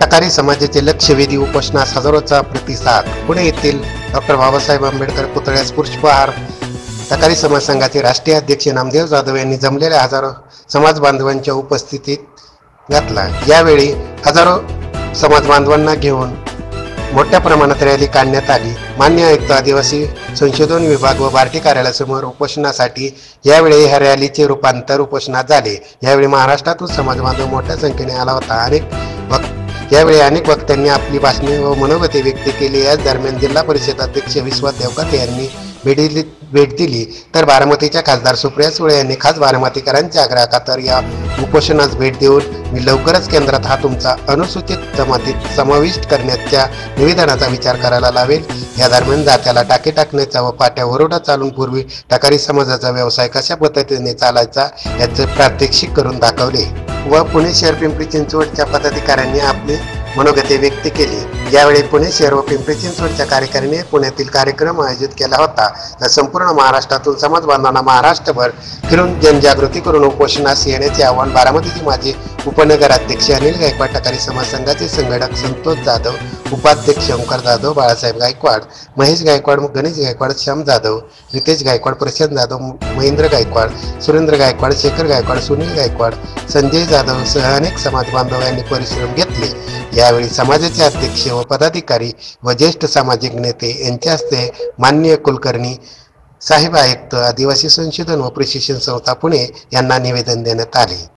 टकारी समाजाचे लक्षवेधी उपोषणास हजारोचा प्रतिसाद. पुणे येथील डॉक्टर बाबासाहेब आंबेडकर पुतळ्यास पुष्पहार. टकारी समाज संघाचे राष्ट्रीय अध्यक्ष नामदेव जाधव यांनी जमलेल्या हजारो समाज बांधवांच्या उपस्थितीत घातला. यावेळी हजारो समाज बांधवांना घेऊन मोठ्या प्रमाणात रॅली काढण्यात आली. मान्य आयुक्त आदिवासी संशोधन विभाग व बार्टी कार्यालयासमोर उपोषणासाठी यावेळी ह्या रॅलीचे रूपांतर उपोषणात झाले. यावेळी महाराष्ट्रातून समाज बांधव मोठ्या संख्येने आला होता. अनेक भक्त यावेळी अनेक वक्त्यांनी आपली भाषणे व मनोगते व्यक्त केली. याच दरम्यान जिल्हा परिषद अध्यक्ष विश्वास देवकाते यांनी भेट दिली भेट दिली. तर बारामतीच्या खासदार सुप्रिया सुळे यांनी खास बारामतीकरांच्या आग्रहाखातर या उपोषणास भेट देऊन मी लवकरच केंद्रात हा तुमचा अनुसूचित जमातीत समाविष्ट करण्याच्या निवेदनाचा विचार करायला लावेल. या दरम्यान जात्याला टाके टाकण्याचा व पाट्या वरोडा चालून पूर्वी टाकारी समाजाचा व्यवसाय कशा पद्धतीने चालायचा याचे प्रात्यक्षिक करून दाखवले. व पुणे शहर पिंपरी चिंचवडच्या पदाधिकाऱ्यांनी आपली मनोगते व्यक्त केली. यावेळी पुणे शहर व पिंपरी चिंचवडच्या कार्यकारिणी पुण्यातील कार्यक्रम आयोजित केला होता. तर संपूर्ण महाराष्ट्रातून समाज बांधवांना महाराष्ट्रभर फिरून जनजागृती करून उपोषणास येण्याचे आवाहन बारामतीचे माजी उपनगराध्यक्ष अनिल गायकवाड टकारी समाज संघाचे संघटक संतोष जाधव उपाध्यक्ष ओंकार जाधव बाळासाहेब गायकवाड महेश गायकवाड गणेश गायकवाड श्याम जाधव रितेश गायकवाड प्रशांत जाधव महेंद्र गायकवाड सुरेंद्र गायकवाड शेखर गायकवाड सुनील गायकवाड संजय जाधव सह अनेक समाज बांधव यांनी परिश्रम घेतले. यावेळी समाजाचे अध्यक्ष व पदाधिकारी व ज्येष्ठ सामाजिक नेते यांच्या हस्ते मान्य कुलकर्णी साहेब आयुक्त आदिवासी संशोधन व प्रशिक्षण संस्था पुणे यांना निवेदन देण्यात आले.